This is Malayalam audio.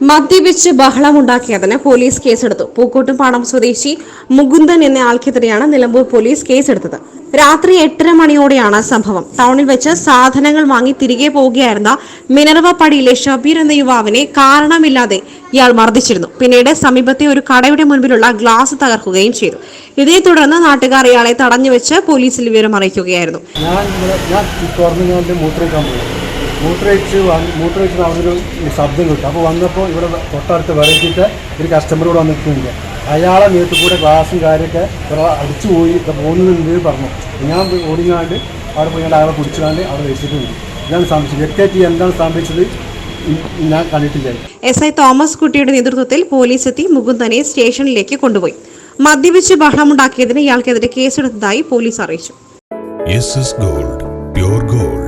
മദ്യപിച്ച് ബഹളമുണ്ടാക്കിയതിന് പോലീസ് കേസെടുത്തു. പൂക്കോട്ടുംപാടം സ്വദേശി മുകുന്ദൻ എന്ന ആൾക്കെതിരെയാണ് നിലമ്പൂർ പോലീസ് കേസെടുത്തത്. രാത്രി എട്ടര മണിയോടെയാണ് സംഭവം. ടൗണിൽ വെച്ച് സാധനങ്ങൾ വാങ്ങി തിരികെ പോവുകയായിരുന്ന മിനർവ പടിയിലെ ഷബീർ എന്ന യുവാവിനെ കാരണമില്ലാതെ ഇയാൾ മർദ്ദിച്ചിരുന്നു. പിന്നീട് സമീപത്തെ ഒരു കടയുടെ മുൻപിലുള്ള ഗ്ലാസ് തകർക്കുകയും ചെയ്തു. ഇതേ തുടർന്ന് നാട്ടുകാർ ഇയാളെ തടഞ്ഞുവെച്ച് പോലീസിൽ വിവരം അറിയിക്കുകയായിരുന്നു. ഞാൻ ഇവിടെ ഞാൻ തുറന്നുകൊണ്ട് മൂത്രമൊഴിക്കാൻ പോയി മൂത്രമൊഴിച്ച് വന്ന് മൂത്രമൊഴിച്ച് അവിടെ ഒരു ശബ്ദം കിട്ടും. അപ്പോൾ വന്നപ്പോൾ ഇവിടെ തൊട്ടടുത്ത് വെറൈറ്റിയിട്ട് ഒരു കസ്റ്റമർ കൂടെ വന്നിട്ടുണ്ട്. അയാളെ നേരത്തെ കൂടെ ഗ്ലാസും കാര്യമൊക്കെ ഒരാൾ അടിച്ചു പോയി പോകുന്നുണ്ട് പറഞ്ഞു. ഞാൻ ഓടിഞ്ഞാണ്ട് ഓടിങ്ങാണ്ട് അവിടെ പോയി അയാളെ പിടിച്ചുകൊണ്ട് അവിടെ വെച്ചിട്ടുണ്ട് ഇതാണ് സംഭവിച്ചത്. വ്യക്തിയായിട്ട് എന്താണ് സംഭവിച്ചത്? ഞാൻ കണ്ടിട്ടില്ല. എസ് ഐ തോമസ് കുട്ടിയുടെ നേതൃത്വത്തിൽ പോലീസ് എത്തി മുകുന്ദനെ സ്റ്റേഷനിലേക്ക് കൊണ്ടുപോയി. മദ്യപിച്ച് ബഹളമുണ്ടാക്കിയതിന് ഇയാൾക്കെതിരെ കേസെടുത്തതായി പോലീസ് അറിയിച്ചു. Gold pure gold